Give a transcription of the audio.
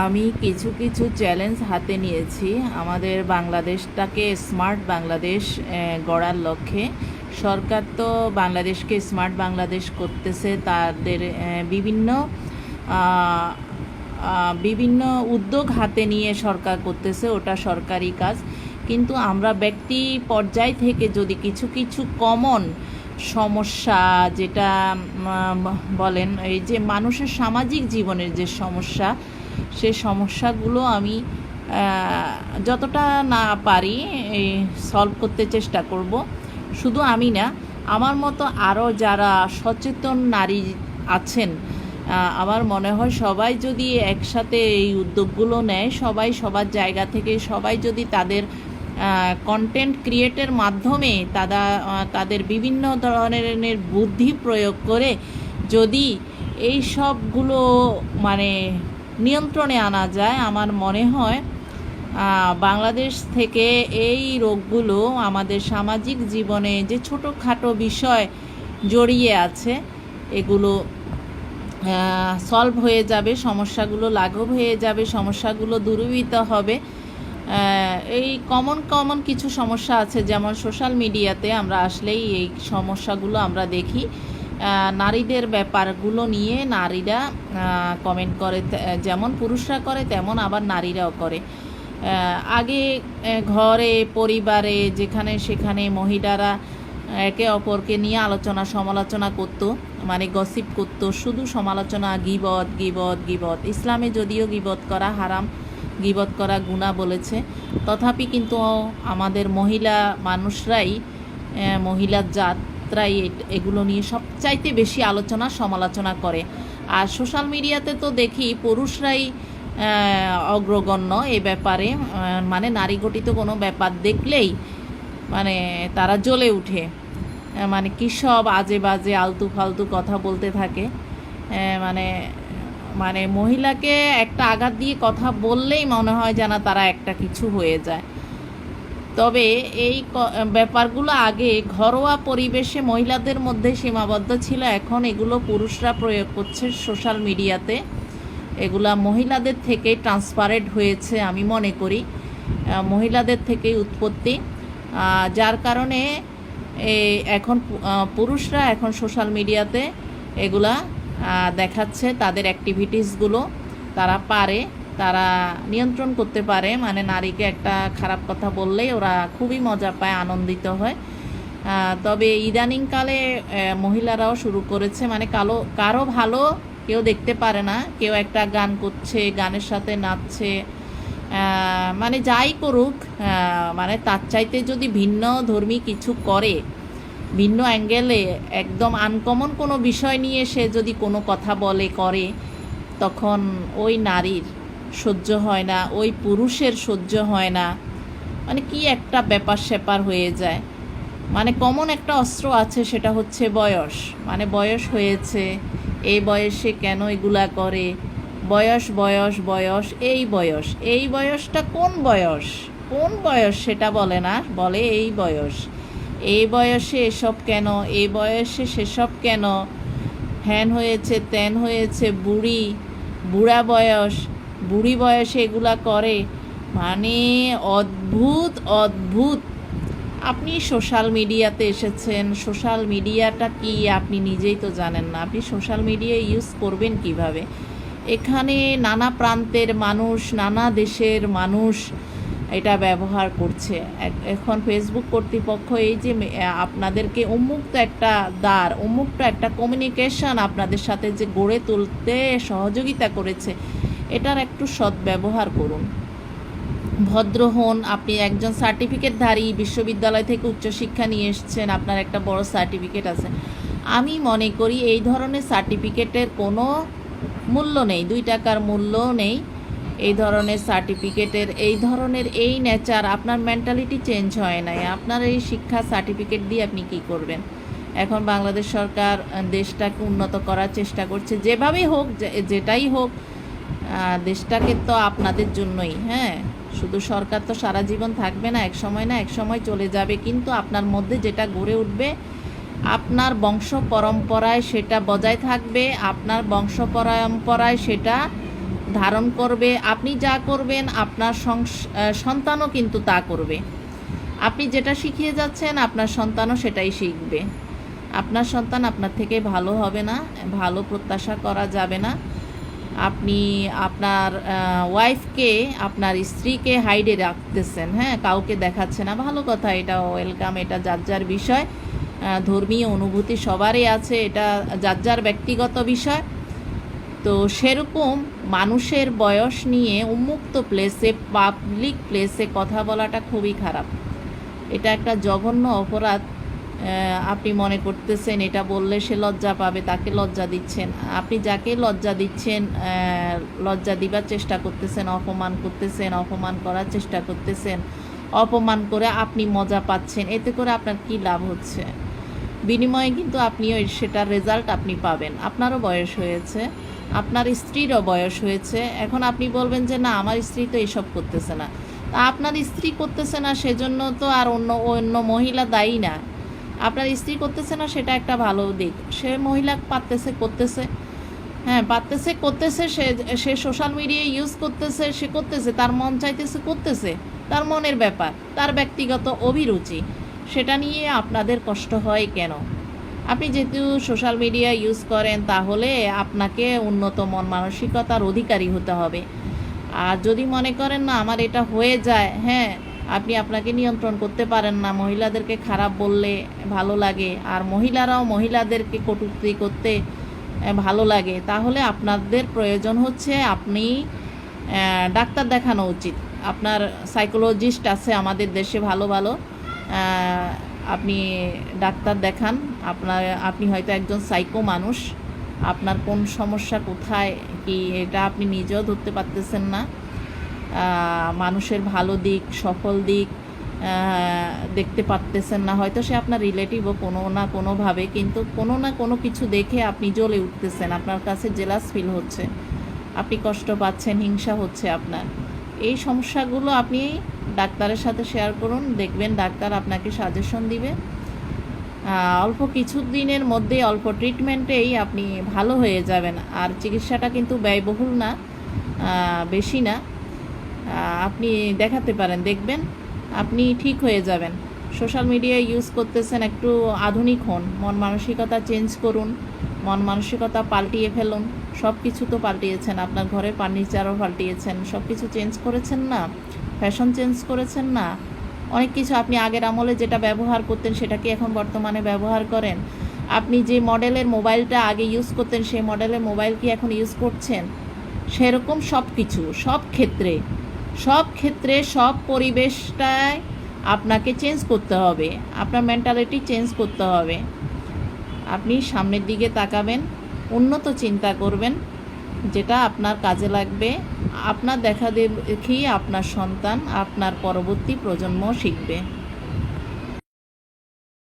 আমি কিছু কিছু চ্যালেঞ্জ হাতে নিয়েছি। আমাদের বাংলাদেশটাকে স্মার্ট বাংলাদেশ গড়ার লক্ষ্যে। সরকার তো বাংলাদেশকে স্মার্ট বাংলাদেশ করতেছে, তাদের বিভিন্ন বিভিন্ন উদ্যোগ হাতে নিয়ে সরকার করতেছে, ওটা সরকারি কাজ। কিন্তু আমরা ব্যক্তি পর্যায় থেকে যদি কিছু কিছু কমন সমস্যা যেটা বলেন, এই যে মানুষের সামাজিক জীবনের যে সমস্যা সে সমস্যাগুলো আমি যতটা না পারি সলভ করতে চেষ্টা করব। শুধু আমি না, আমার মতো আরও যারা সচেতন নারী আছেন আমার মনে হয় সবাই যদি একসাথে এই উদ্যোগগুলো নেয়, সবাই সবার জায়গা থেকে, সবাই যদি তাদের কন্টেন্ট ক্রিয়েটের মাধ্যমে তারা তাদের বিভিন্ন ধরনের বুদ্ধি প্রয়োগ করে যদি এই সবগুলো মানে নিয়ন্ত্রণে আনা যায়। আমার মনে হয় বাংলাদেশ থেকে এই রোগগুলো আমাদের সামাজিক জীবনে যে ছোটোখাটো বিষয় জড়িয়ে আছে, এগুলো সলভ হয়ে যাবে, সমস্যাগুলো লাঘব হয়ে যাবে, সমস্যাগুলো দূরীভূত হবে। এই কমন কমন কিছু সমস্যা আছে, যেমন সোশ্যাল মিডিয়াতে আমরা আসলেই এই সমস্যাগুলো আমরা দেখি। নারীদের ব্যাপারগুলো নিয়ে নারীরা কমেন্ট করে যেমন পুরুষরা করে, তেমন আবার নারীরাও করে। আগে ঘরে, পরিবারে, যেখানে সেখানে মহিলারা একে অপরকে নিয়ে আলোচনা, সমালোচনা করতো মানে গসিপ করতো, শুধু সমালোচনা, গিবত গিবত গিবত। ইসলামে যদিও গিবত করা হারাম, গিবত করা গুণা বলেছে, তথাপি কিন্তু আমাদের মহিলা মানুষরাই মহিলার জাতরাই এ- এগুলো নিয়ে সবচাইতে বেশি আলোচনা, সমালোচনা করে। আর সোশ্যাল মিডিয়াতে তো দেখি পুরুষরাই অগ্রগণ্য এ ব্যাপারে। মানে নারী গঠিত কোনো ব্যাপার দেখলেই মানে তারা জ্বলে উঠে। মানে কী আজে বাজে আলতু ফালতু কথা বলতে থাকে। মানে মানে মহিলাকে একটা আঘাত দিয়ে কথা বললেই মনে হয় যেন তারা একটা কিছু হয়ে যায়। তবে এই ব্যাপারগুলো আগে ঘরোয়া পরিবেশে মহিলাদের মধ্যে সীমাবদ্ধ ছিল, এখন এগুলো পুরুষরা প্রয়োগ করছে সোশ্যাল মিডিয়াতে। এগুলা মহিলাদের থেকেই ট্রান্সপারেন্ট হয়েছে আমি মনে করি মহিলাদের থেকেই উৎপত্তি। যার কারণে এখন পুরুষরা এখন সোশ্যাল মিডিয়াতে এগুলা দেখাচ্ছে, তাদের অ্যাক্টিভিটিসগুলো তারা পারে। তারা নিয়ন্ত্রণ করতে পারে। মানে নারীকে একটা খারাপ কথা বললেই ওরা খুবই মজা পায়, আনন্দিত হয়। তবে ইদানিংকালে মহিলারাও শুরু করেছে। মানে কালো, কারও ভালো কেউ দেখতে পারে না। কেউ একটা গান করছে, গানের সাথে নাচছে। মানে যাই করুক মানে তার চাইতে যদি ভিন্ন ধর্মী কিছু করে, ভিন্ন অ্যাঙ্গেলে একদম আনকমন কোনো বিষয় নিয়ে সে যদি কোনো কথা বলে, করে, তখন ওই নারীর সহ্য হয় না, ওই পুরুষের সহ্য হয় না। মানে কি একটা ব্যাপার স্যাপার হয়ে যায়। মানে কমন একটা অস্ত্র আছে, সেটা হচ্ছে বয়স। মানে বয়স হয়েছে, এই বয়সে কেন এগুলা করে? বয়স বয়স বয়স, এই বয়স। এই বয়সটা কোন বয়স? কোন বয়স সেটা বলে না, বলে এই বয়স। এই বয়সে এসব কেন? এই বয়সে সেসব কেন? হ্যান হয়েছে, ত্যান হয়েছে, বুড়ি, বুড়া বয়স। বুড়ি বয়সে এগুলা করে মানে অদ্ভুত অদ্ভুত। আপনি সোশ্যাল মিডিয়াতে এসেছেন সোশ্যাল মিডিয়াটা কি আপনি নিজেই তো জানেন না। আপনি সোশ্যাল মিডিয়া ইউজ করবেন কীভাবে? এখানে নানা প্রান্তের মানুষ, নানা দেশের মানুষ এটা ব্যবহার করছে। এখন ফেসবুক কর্তৃপক্ষ এই যে আপনাদেরকে উন্মুক্ত একটা দ্বার, উন্মুক্ত একটা কমিউনিকেশন আপনাদের সাথে যে গড়ে তুলতে সহযোগিতা করেছে এটার একটু সদ্ব্যবহার করুন। ভদ্র হন, আপনি একজন সার্টিফিকেটধারী বিশ্ববিদ্যালয় থেকে উচ্চশিক্ষা নিয়ে এসেছেন, আপনার একটা বড় সার্টিফিকেট আছে। আমি মনে করি এই ধরনের সার্টিফিকেটের কোনো মূল্য নেই, দুই টাকার মূল্য নেই। এই ধরনের সার্টিফিকেটের এই ধরনের এই নেচার আপনার মেন্টালিটি চেঞ্জ হয় নাই। আপনার এই শিক্ষা সার্টিফিকেট দিয়ে আপনি কি করবেন? এখন বাংলাদেশ সরকার, দেশটাকে উন্নত করার চেষ্টা করছে, যেভাবেই হোক যেটাই হোক দেশটাকে তো আপনাদের জন্যই হ্যাঁ? শুধু সরকার তো সারা জীবন থাকবে না, এক সময় না, এক সময় চলে যাবে। কিন্তু আপনার মধ্যে যেটা গড়ে উঠবে, আপনার বংশ পরম্পরায় সেটা বজায় থাকবে, আপনার বংশ পরম্পরায় সেটা ধারণ করবে। আপনি যা করবেন, আপনার সন্তানও কিন্তু তা করবে। আপনি যেটা শিখিয়ে যাচ্ছেন, আপনার সন্তানও সেটাই শিখবে। আপনার সন্তান আপনার থেকে ভালো হবে না, ভালো প্রত্যাশা করা যাবে না। আপনি আপনার ওয়াইফকে আপনার স্ত্রীকে হাইডে রাখতেছেন হ্যাঁ? কাউকে দেখাচ্ছে না। ভালো কথা, এটা ওয়েলকাম এটা যার যার বিষয়। ধর্মীয় অনুভূতি সবারই আছে, এটা যার যার ব্যক্তিগত বিষয়। তো সেরকম মানুষের বয়স নিয়ে উন্মুক্ত প্লেসে পাবলিক প্লেসে কথা বলাটা খুবই খারাপ। এটা একটা জঘন্য অপরাধ। আপনি মনে করতেছেন এটা বললে সে লজ্জা পাবে, তাকে লজ্জা দিচ্ছেন। আপনি যাকে লজ্জা দিচ্ছেন লজ্জা দিবার চেষ্টা করতেছেন, অপমান করতেছেন, অপমান করার চেষ্টা করতেছেন, অপমান করে আপনি মজা পাচ্ছেন, এতে করে আপনার কি লাভ হচ্ছে? বিনিময়ে কিন্তু আপনিও সেটার রেজাল্ট আপনি পাবেন। আপনারও বয়স হয়েছে, আপনার স্ত্রীরও বয়স হয়েছে। এখন আপনি বলবেন যে, না, আমার স্ত্রী তো এসব করতেছে না। তা আপনার স্ত্রী করতেছে না, সেজন্য তো আর অন্য অন্য মহিলা দায়ী না। আপনার স্ত্রী করতেছে না, সেটা একটা ভালো দিক। সে মহিলা পারতেছে, করতেছে। হ্যাঁ পারতেছে, করতেছে, সে সে সোশ্যাল মিডিয়া ইউজ করতেছে, সে করতেছে, তার মন চাইতেছে, করতেছে। তার মনের ব্যাপার, তার ব্যক্তিগত অভিরুচি, সেটা নিয়ে আপনাদের কষ্ট হয় কেন? আপনি যেহেতু সোশ্যাল মিডিয়া ইউজ করেন, তাহলে আপনাকে উন্নত মন মানসিকতার অধিকারী হতে হবে। আর যদি মনে করেন, না, আমার এটা হয়ে যায় হ্যাঁ আপনি আপনাকে নিয়ন্ত্রণ করতে পারেন না। মহিলাদেরকে খারাপ বললে ভালো লাগে। আর মহিলারাও মহিলাদেরকে কটূক্তি করতে ভালো লাগে। তাহলে আপনাদের প্রয়োজন হচ্ছে আপনি ডাক্তার দেখানো উচিত। আপনার সাইকোলজিস্ট আছে আমাদের দেশে ভালো ভালো। আপনি ডাক্তার দেখান। আপনার, আপনি হয়তো একজন সাইকো মানুষ। আপনার কোন সমস্যা কোথায়, কি এটা আপনি নিজেও ধরতে পারতেছেন না। মানুষের ভালো দিক, সফল দিক দেখতে পারতেছেন না। হয়তো সে আপনার রিলেটিভও কোনো না কোনোভাবে, কিন্তু কোনো না কোনো কিছু দেখে আপনি জ্বলে উঠতেছেন। আপনার কাছে জেলাস ফিল হচ্ছে। আপনি কষ্ট পাচ্ছেন, হিংসা হচ্ছে আপনার। এই সমস্যাগুলো আপনি ডাক্তারের সাথে শেয়ার করুন, দেখবেন ডাক্তার আপনাকে সাজেশন দিবে। অল্প কিছু দিনের মধ্যে অল্প ট্রিটমেন্টেই আপনি ভালো হয়ে যাবেন। আর চিকিৎসাটা কিন্তু ব্যয়বহুল না বেশি না। আপনি দেখাতে পারেন, দেখবেন আপনি ঠিক হয়ে যাবেন। সোশ্যাল মিডিয়া ইউজ করতেছেন একটু আধুনিক হন, মন মানসিকতা চেঞ্জ করুন, মন মানসিকতা পাল্টিয়ে ফেলুন। সব কিছু তো পাল্টিয়েছেন, আপনার ঘরের ফার্নিচারও পাল্টিয়েছেন সব কিছু চেঞ্জ করেছেন না? ফ্যাশন চেঞ্জ করেছেন না? অনেক কিছু আপনি আগের আমলে যেটা ব্যবহার করতেন সেটা কি এখন বর্তমানে ব্যবহার করেন। আপনি যে মডেলের মোবাইলটা আগে ইউজ করতেন, সেই মডেলের মোবাইল কি এখন ইউজ করছেন? সেরকম সব কিছু সব ক্ষেত্রে। সব ক্ষেত্রে, সব পরিবেশটায় আপনাকে চেঞ্জ করতে হবে। আপনার মেন্টালিটি চেঞ্জ করতে হবে। আপনি সামনের দিকে তাকাবেন, উন্নত চিন্তা করবেন, যেটা আপনার কাজে লাগবে। আপনার দেখা দেখি আপনার সন্তান আপনার পরবর্তী প্রজন্ম শিখবে।